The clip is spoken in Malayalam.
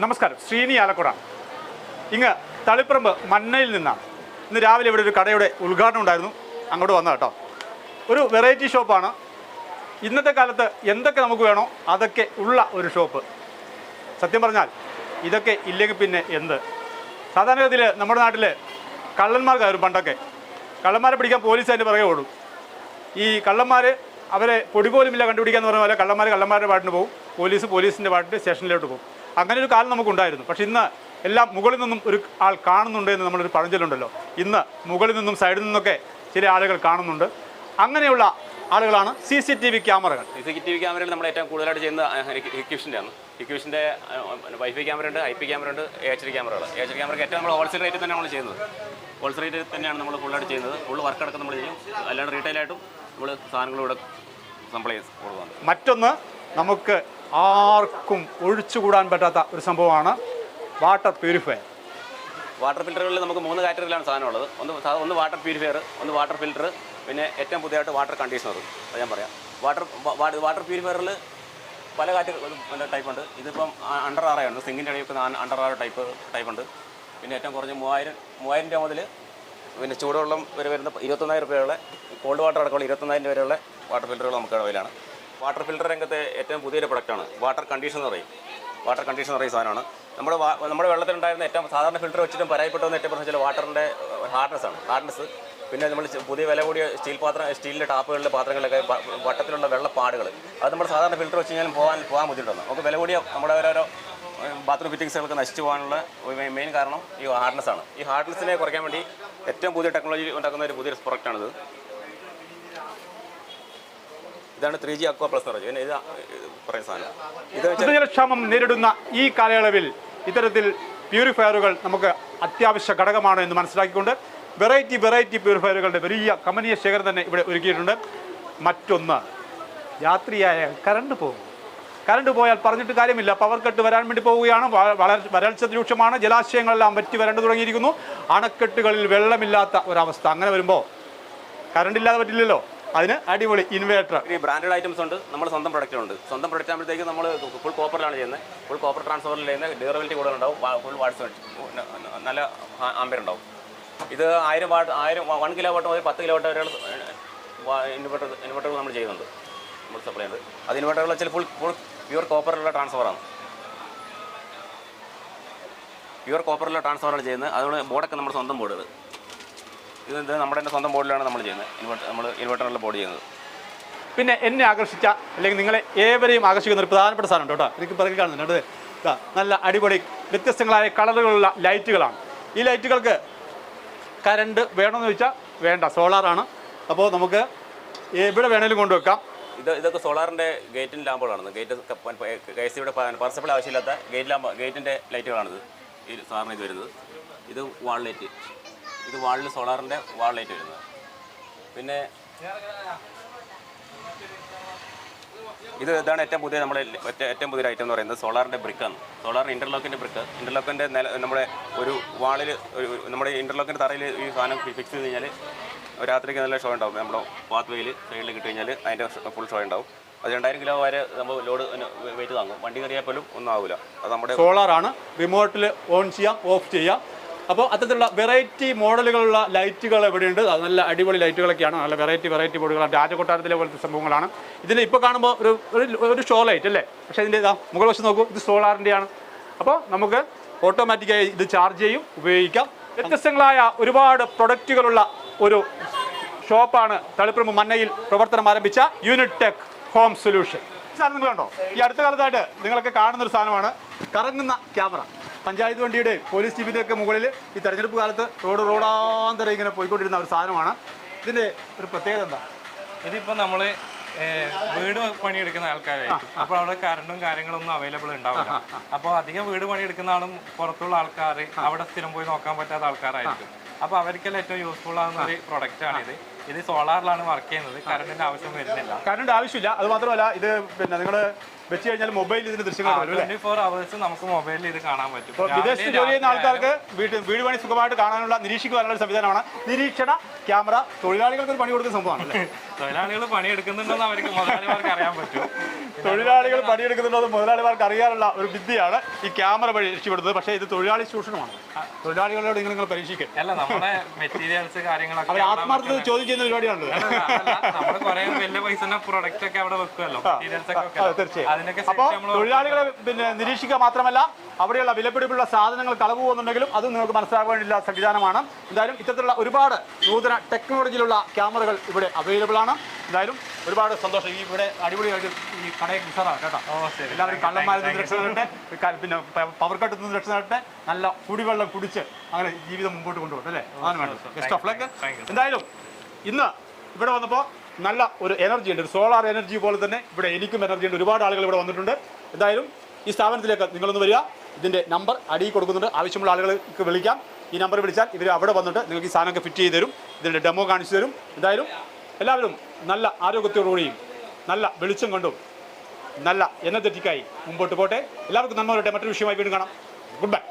നമസ്കാരം. ശ്രീനി ആലക്കുട ഇങ്ങ് തളിപ്പറമ്പ് മണ്ണയിൽ നിന്നാണ്. ഇന്ന് രാവിലെ ഇവിടെ ഒരു കടയുടെ ഉദ്ഘാടനം ഉണ്ടായിരുന്നു. അങ്ങോട്ട് വന്ന കേട്ടോ ഒരു വെറൈറ്റി ഷോപ്പാണ് ഇന്നത്തെ കാലത്ത് എന്തൊക്കെ നമുക്ക് വേണോ അതൊക്കെ ഉള്ള ഒരു ഷോപ്പ് സത്യം പറഞ്ഞാൽ ഇതൊക്കെ ഇല്ലെങ്കിൽ പിന്നെ എന്ത്? സാധാരണഗതിയിൽ നമ്മുടെ നാട്ടിൽ കള്ളന്മാർ കയറും പണ്ടൊക്കെ. കള്ളന്മാരെ പിടിക്കാൻ പോലീസ് അതിന്റെ പുറകെ ഓടും. ഈ കള്ളന്മാർ അവരെ പൊടി പോലുമില്ല കണ്ടുപിടിക്കാന്ന് പറഞ്ഞ പോലെ കള്ളന്മാർ കള്ളന്മാരുടെ പാട്ടിന് പോകും പോലീസ് പോലീസിന്റെ പാട്ടിന് സ്റ്റേഷനിലോട്ട് പോകും അങ്ങനെ ഒരു കാലം നമുക്കുണ്ടായിരുന്നു. പക്ഷെ ഇന്ന് എല്ലാം മുകളിൽ നിന്നും ഒരു ആൾ കാണുന്നുണ്ട് എന്ന് നമ്മളൊരു പഴഞ്ചൊല്ലുണ്ടല്ലോ ഇന്ന് മുകളിൽ നിന്നും സൈഡിൽ നിന്നൊക്കെ ചില ആളുകൾ കാണുന്നുണ്ട്. അങ്ങനെയുള്ള ആളുകളാണ് സി സി ടി വി ക്യാമറകൾ. സി സി ടി വി ക്യാമറയിൽ നമ്മൾ ഏറ്റവും കൂടുതലായിട്ട് ചെയ്യുന്നത് ഇക്വിഷന്റെ ആണ് ഇക്വിഷന്റെ വൈഫൈ ക്യാമറ ഉണ്ട് ഐ പി ക്യാമറ ഉണ്ട് എച്ച് ഡി ക്യാമറകൾ എച്ച് ഡി ക്യാമറയ്ക്ക് ഏറ്റവും നമ്മൾ ഹോൾസെയിൽ റേറ്റ് തന്നെയാണ് നമ്മൾ ചെയ്യുന്നത്. ഹോൾസെയിൽ റേറ്റിൽ തന്നെയാണ് നമ്മൾ കൂടുതലായിട്ട് ചെയ്യുന്നത്. ഫുൾ വർക്ക് അടക്കം നമ്മൾ ചെയ്യും. അല്ലാണ്ട് റീറ്റെയിലായിട്ടും നമ്മൾ സാധനങ്ങളിവിടെ സപ്ലൈ കൊടുക്കുന്നുണ്ട്. മറ്റൊന്ന് നമുക്ക് ആർക്കും ഒഴിച്ചുകൂടാൻ പറ്റാത്ത ഒരു സംഭവമാണ് വാട്ടർ പ്യൂരിഫയർ. വാട്ടർ ഫിൽറ്ററുകളിൽ നമുക്ക് മൂന്ന് കാറ്റഗറിയിലാണ് സാധനം ഉള്ളത് ഒന്ന് ഒന്ന് വാട്ടർ പ്യൂരിഫയർ ഒന്ന് വാട്ടർ ഫിൽറ്റർ പിന്നെ ഏറ്റവും പുതിയതായിട്ട് വാട്ടർ കണ്ടീഷണർ. അത് ഞാൻ പറയാം. വാട്ടർ വാട്ടർ പ്യൂരിഫയറിൽ പല കാറ്റഗറി ടൈപ്പ് ഉണ്ട് ഇതിപ്പം അണ്ടർ ഉണ്ട് സിങ്കിന്റെ അടിയിൽ അണ്ടർ ആർ ടൈപ്പ് ടൈപ്പ് ഉണ്ട് പിന്നെ ഏറ്റവും കുറഞ്ഞ മൂവായിരം മൂവായിരം രൂപ മുതൽ പിന്നെ ചൂടുവെള്ളം വരെ വരുന്ന ഇരുപത്തൊന്നായിരം രൂപയുള്ള കോൾഡ് വാട്ടർ അടക്കമുള്ള ഇരുപത്തൊന്നായിരം രൂപ വരെയുള്ള വാട്ടർ ഫിൽറ്ററുകൾ നമുക്ക് അവയിലാണ് വാട്ടർ ഫിൽട്ടർ രംഗത്തെ ഏറ്റവും പുതിയൊരു പ്രൊഡക്റ്റാണ്. വാട്ടർ കണ്ടീഷൻ എന്ന് പറയും. വാട്ടർ കണ്ടീഷൻ എന്ന് പറയുന്ന സാധനമാണ്. നമ്മുടെ നമ്മുടെ വെള്ളത്തിലുണ്ടായിരുന്ന ഏറ്റവും സാധാരണ ഫിൽറ്റർ വെച്ചിട്ടും പരാജയപ്പെട്ടതെന്ന് ഏറ്റവും പ്രശ്നം വാട്ടറിന്റെ ഹാർഡ്നെസ് ആണ്. ഹാർഡ്നെസ് പിന്നെ നമ്മൾ പുതിയ വില കൂടിയ സ്റ്റീൽ പാത്രം സ്റ്റീലിന്റെ ടാപ്പുകളിലെ പാത്രങ്ങളിലൊക്കെ വട്ടത്തിലുള്ള വെള്ളപ്പാടുകൾ. അത് നമ്മൾ സാധാരണ ഫിൽറ്റർ വെച്ച് കഴിഞ്ഞാൽ പോകാൻ പോകാൻ ബുദ്ധിമുട്ടാണ്. നമുക്ക് വില കൂടിയ നമ്മുടെ ഓരോരോ ബാത്റൂം ഫിറ്റിങ്സുകൾക്ക് നശിച്ചു പോകാനുള്ള മെയിൻ കാരണം ഈ ഹാർഡ്നെസ് ആണ്. ഈ ഹാർഡ്നെസ്സിനെ കുറയ്ക്കാൻ വേണ്ടി ഏറ്റവും പുതിയ ടെക്നോളജി ഉണ്ടാക്കുന്ന ഒരു പുതിയൊരു പ്രൊഡക്റ്റാണിത് ഇതാണ് ത്രീ ജി അക്വാ പ്ലസ് പറഞ്ഞു ഇത് പറയുന്ന സാധനം. ഇത് വെച്ചാൽ നേരിടുന്ന ഈ കാലയളവിൽ ഇത്തരത്തിൽ പ്യൂരിഫയറുകൾ നമുക്ക് അത്യാവശ്യ ഘടകമാണ് എന്ന് മനസ്സിലാക്കിക്കൊണ്ട് വെറൈറ്റി വെറൈറ്റി പ്യൂരിഫയറുകളുടെ വലിയ കമനീയ ശേഖരം തന്നെ ഇവിടെ ഒരുക്കിയിട്ടുണ്ട്. മറ്റൊന്ന് രാത്രിയായ കറണ്ട് പോകും. കറണ്ട് പോയാൽ പറഞ്ഞിട്ട് കാര്യമില്ല. പവർ കട്ട് വരാൻ വേണ്ടി പോവുകയാണ്. വരൾച്ച രൂക്ഷമാണ്. ജലാശയങ്ങളെല്ലാം വറ്റി വരണ്ടു തുടങ്ങിയിരിക്കുന്നു. അണക്കെട്ടുകളിൽ വെള്ളമില്ലാത്ത ഒരവസ്ഥ. അങ്ങനെ വരുമ്പോൾ കറണ്ടില്ലാതെ പറ്റില്ലല്ലോ. അതിന് അടിപൊളി ഇൻവേർട്ടർ ഈ ബ്രാൻഡഡ് ഐറ്റംസ് ഉണ്ട്. നമ്മൾ സ്വന്തം പ്രൊഡക്റ്റ് ഉണ്ട് സ്വന്തം പ്രൊഡക്റ്റ് ആകുമ്പോഴത്തേക്ക് നമ്മൾ ഫുൾ കോപ്പറിലാണ് ചെയ്യുന്നത്. ഫുൾ കോപ്പർ ട്രാൻസ്ഫറിൽ ചെയ്യുന്നത് ഡ്യൂറബിലിറ്റി കൂടുതലുണ്ടാവും ഫുൾ വാട്സ് നല്ല ആംബിയർ ഉണ്ടാവും. ഇത് ആയിരം വാട്ട് ആയിരം വൺ കിലോ വാട്ട് മുതൽ പത്ത് കിലോ വാട്ട് വരെയുള്ള ഇൻവെർട്ടർ ഇൻവെർട്ടറുകൾ നമ്മൾ ചെയ്യുന്നുണ്ട്. നമ്മൾ സപ്ലൈ ചെയ്യുന്നത്. അത് ഇൻവെർട്ടറുകൾ വെച്ചാൽ ഫുൾ ഫുൾ പ്യൂർ കോപ്പറിലുള്ള ട്രാൻസ്ഫറാണ് പ്യൂർ കോപ്പറിലുള്ള ട്രാൻസ്ഫറാണ് ചെയ്യുന്നത്. അതുകൊണ്ട് ബോർഡൊക്കെ നമ്മുടെ സ്വന്തം ബോർഡുകൾ ഇത് ഇത് നമ്മുടെ തന്നെ സ്വന്തം ബോർഡിലാണ് നമ്മൾ ചെയ്യുന്നത്. ഇൻവെർട്ടർ നമ്മൾ ഇൻവെർട്ടറിലുള്ള ബോർഡ് ചെയ്യുന്നത്. പിന്നെ എന്നെ ആകർഷിച്ച അല്ലെങ്കിൽ നിങ്ങളെ ഏവരെയും ആകർഷിക്കുന്ന ഒരു പ്രധാനപ്പെട്ട സാധനം കേട്ടോ. എനിക്ക് പിറകെ കാണുന്നുണ്ട്. ഇതാ നല്ല അടിപൊളി വ്യത്യസ്തങ്ങളായ കളറുകളുള്ള ലൈറ്റുകളാണ്. ഈ ലൈറ്റുകൾക്ക് കരണ്ട് വേണമെന്ന് ചോദിച്ചാൽ വേണ്ട സോളാറാണ് അപ്പോൾ നമുക്ക് എവിടെ വേണേലും കൊണ്ടുവെക്കാം. ഇത് ഇതൊക്കെ സോളാറിന്റെ ഗേറ്റിന്റെ ലാമ്പുകളാണ് ഗേറ്റ് കെ എസ് സിയുടെ പർസപ്പിൾ ആവശ്യമില്ലാത്ത ഗേറ്റ് ലാമ്പ് ഗേറ്റിന്റെ ലൈറ്റുകളാണിത് ഈ സാറിന് ഇത് വരുന്നത്. ഇത് വാൾ ലൈറ്റ് ഇത് വാളിൽ സോളാറിന്റെ വാളിലേറ്റ് ലൈറ്റ് വരുന്നത്. പിന്നെ ഇത് ഇതാണ് ഏറ്റവും പുതിയ നമ്മുടെ ഏറ്റവും പുതിയ ഐറ്റം എന്ന് പറയുന്നത് സോളാറിന്റെ ബ്രിക്കാണ്. Solar ഇന്റർലോക്കിന്റെ brick. ഇന്റർലോക്കിന്റെ നില നമ്മുടെ ഒരു വാളിൽ ഒരു നമ്മുടെ ഇന്റർലോക്കിന്റെ തറയിൽ ഈ സാധനം ഫിക്സ് ചെയ്ത് കഴിഞ്ഞാൽ രാത്രിക്ക് നല്ല ഷോ ഉണ്ടാവും. നമ്മുടെ പാത്ത് വേയിൽ സൈഡിൽ കിട്ടി കഴിഞ്ഞാൽ അതിന്റെ ഫുൾ ഷോ ഉണ്ടാവും. അത് രണ്ടായിരം കിലോ വരെ നമ്മൾ ലോഡ് വെയിറ്റ് താങ്ങും. വണ്ടി കയറിയാൽ പോലും ഒന്നും ആവില്ല അത് നമ്മുടെ സോളാറാണ്. റിമോട്ടിൽ ഓൺ ചെയ്യാം ഓഫ് ചെയ്യാം. അപ്പോൾ അത്തരത്തിലുള്ള വെറൈറ്റി മോഡലുകളുള്ള ലൈറ്റുകൾ എവിടെയുണ്ട്? അത് നല്ല അടിപൊളി ലൈറ്റുകളൊക്കെയാണ്. നല്ല വെറൈറ്റി വെറൈറ്റി ബോർഡുകളാണ് രാജകൊട്ടാരത്തിലെ പോലത്തെ സംഭവങ്ങളാണ്. ഇതിന് ഇപ്പോൾ കാണുമ്പോൾ ഒരു ഒരു- ഷോ ലൈറ്റ് അല്ലേ? പക്ഷേ ഇതിന്റെ ഇതാ മുകൾ വശം നോക്കൂ ഇത് സോളാറിന്റെയാണ്. അപ്പോൾ നമുക്ക് ഓട്ടോമാറ്റിക്കായി ഇത് ചാർജ് ചെയ്യും ഉപയോഗിക്കാം. വ്യത്യസ്തങ്ങളായ ഒരുപാട് പ്രൊഡക്റ്റുകളുള്ള ഒരു ഷോപ്പാണ് തളിപ്പറമ്പ് മന്നയിൽ പ്രവർത്തനം ആരംഭിച്ച യൂണിറ്റ് ടെക് ഹോം സൊല്യൂഷൻ സാധനം നിങ്ങൾ കണ്ടോ? ഈ അടുത്ത കാലത്തായിട്ട് നിങ്ങളൊക്കെ കാണുന്ന ഒരു സാധനമാണ്. കറങ്ങുന്ന ക്യാമറ. പഞ്ചായത്ത് വണ്ടിയുടെ പോലീസ് ജീപ്പിന്റെ മുകളിൽ ഈ തെരഞ്ഞെടുപ്പ് കാലത്ത് റോഡ് റോഡാന്തരം ഇങ്ങനെ പോയിക്കൊണ്ടിരുന്ന ഒരു സാധനമാണ്. ഇതിന്റെ ഒരു പ്രത്യേകത എന്താ? ഇതിപ്പോൾ നമ്മൾ വീട് പണിയെടുക്കുന്ന ആൾക്കാരായിരിക്കും. അപ്പോൾ അവിടെ കറണ്ടും കാര്യങ്ങളൊന്നും അവൈലബിൾ ഉണ്ടാവില്ല. അപ്പോൾ അധികം വീട് പണിയെടുക്കുന്ന ആളും പുറത്തുള്ള ആൾക്കാർ അവിടെ സ്ഥിരം പോയി നോക്കാൻ പറ്റാത്ത ആൾക്കാരായിരിക്കും. അപ്പോൾ അവർക്കെല്ലാം ഏറ്റവും യൂസ്ഫുൾ ആകുന്ന ഒരു പ്രൊഡക്റ്റ് ആണിത്. ഇത് സോളാറിലാണ് വർക്ക് ചെയ്യുന്നത്. കറണ്ടിന്റെ ആവശ്യം വരുന്നില്ല. കറണ്ട് ആവശ്യമില്ല. അത് മാത്രമല്ല ഇത് പിന്നെ നിങ്ങൾ വെച്ച് കഴിഞ്ഞാൽ മൊബൈലിൽ ഇതിന്റെ ദൃശ്യങ്ങൾ ട്വന്റി ഫോർ അവേഴ്സ് നമുക്ക് മൊബൈലിൽ ഇത് കാണാൻ പറ്റും. വിദേശത്ത് ജോലി ചെയ്യുന്ന ആൾക്കാർക്ക് വീട്ടിൽ വീട് പണി സുഖമായിട്ട് കാണാനുള്ള നിരീക്ഷിക്കുവാനുള്ള ഒരു സംവിധാനമാണ്. നിരീക്ഷണ ക്യാമറ. തൊഴിലാളികൾക്ക് പണി കൊടുക്കുന്ന സംഭവമാണ് തൊഴിലാളികൾ പണിയെടുക്കുന്നുണ്ടെന്ന് അവർക്ക് മുതലാളിമാർക്ക് അറിയാൻ പറ്റും. തൊഴിലാളികൾ പണിയെടുക്കുന്നുണ്ടോ മുതലാളിമാർക്ക് അറിയാനുള്ള ഒരു വിദ്യയാണ് ഈ ക്യാമറ വഴി രക്ഷപ്പെടുന്നത്. പക്ഷേ ഇത് തൊഴിലാളി ചൂഷണമാണ്. തൊഴിലാളികളോട് നിങ്ങൾ നിങ്ങൾ പരീക്ഷിക്കുക അല്ല നമ്മുടെ മെറ്റീരിയൽസ് കാര്യങ്ങളൊക്കെ ആത്മാർത്ഥത ചോദ്യം ചെയ്യുന്ന പരിപാടിയാണ് അപ്പൊ തൊഴിലാളികളെ പിന്നെ നിരീക്ഷിക്കുക മാത്രമല്ല അവിടെയുള്ള വിലപിടിപ്പുള്ള സാധനങ്ങൾ കളവ് പോകുന്നുണ്ടെങ്കിലും അത് നിങ്ങൾക്ക് മനസ്സിലാക്കാനുള്ള സംവിധാനമാണ്. എന്തായാലും ഇത്തരത്തിലുള്ള ഒരുപാട് നൂതന ടെക്നോളജിയിലുള്ള ക്യാമറകൾ ഇവിടെ അവൈലബിൾ ആണ്. എന്തായാലും ഒരുപാട് സന്തോഷം. ഈ ഇവിടെ അടിപൊളിയായിട്ട് ഈ കടയെ ഉഷാറാണ് കേട്ടോ. എല്ലാവരും കള്ളന്മാരിൽ നിന്ന് രക്ഷ നേടട്ടെ പിന്നെ പവർ കട്ടിൽ നിന്ന് രക്ഷ നേടട്ടെ നല്ല കുടിവെള്ളം കുടിച്ച് അങ്ങനെ ജീവിതം മുമ്പോട്ട് കൊണ്ടുപോകട്ടെ അല്ലേ? അതാണ് വേണ്ടത്. ബെസ്റ്റ് ഓഫ് ലക്ക് എന്തായാലും ഇന്ന് ഇവിടെ വന്നപ്പോൾ നല്ല ഒരു എനർജി ഉണ്ട്. സോളാർ എനർജി പോലെ തന്നെ ഇവിടെ എനിക്കും എനർജി ഉണ്ട്. ഒരുപാട് ആളുകൾ ഇവിടെ വന്നിട്ടുണ്ട്. എന്തായാലും ഈ സ്ഥാപനത്തിലേക്ക് നിങ്ങളൊന്ന് വരിക. ഇതിന്റെ നമ്പർ അടിയിൽ കൊടുക്കുന്നുണ്ട്. ആവശ്യമുള്ള ആളുകൾക്ക് വിളിക്കാം. ഈ നമ്പർ വിളിച്ചാൽ ഇവർ അവിടെ വന്നിട്ട് നിങ്ങൾക്ക് ഈ സാധനമൊക്കെ ഫിറ്റ് ചെയ്ത് തരും. ഇതിന്റെ ഡെമോ കാണിച്ചു തരും. എന്തായാലും എല്ലാവരും നല്ല ആരോഗ്യത്തോടുകൂടിയും നല്ല വെളിച്ചം കൊണ്ടും നല്ല എനർജറ്റിക്കായി മുമ്പോട്ട് പോട്ടെ. എല്ലാവർക്കും നന്മ വരട്ടെ. മറ്റൊരു വിഷയമായി വീണ്ടും കാണാം. Good bye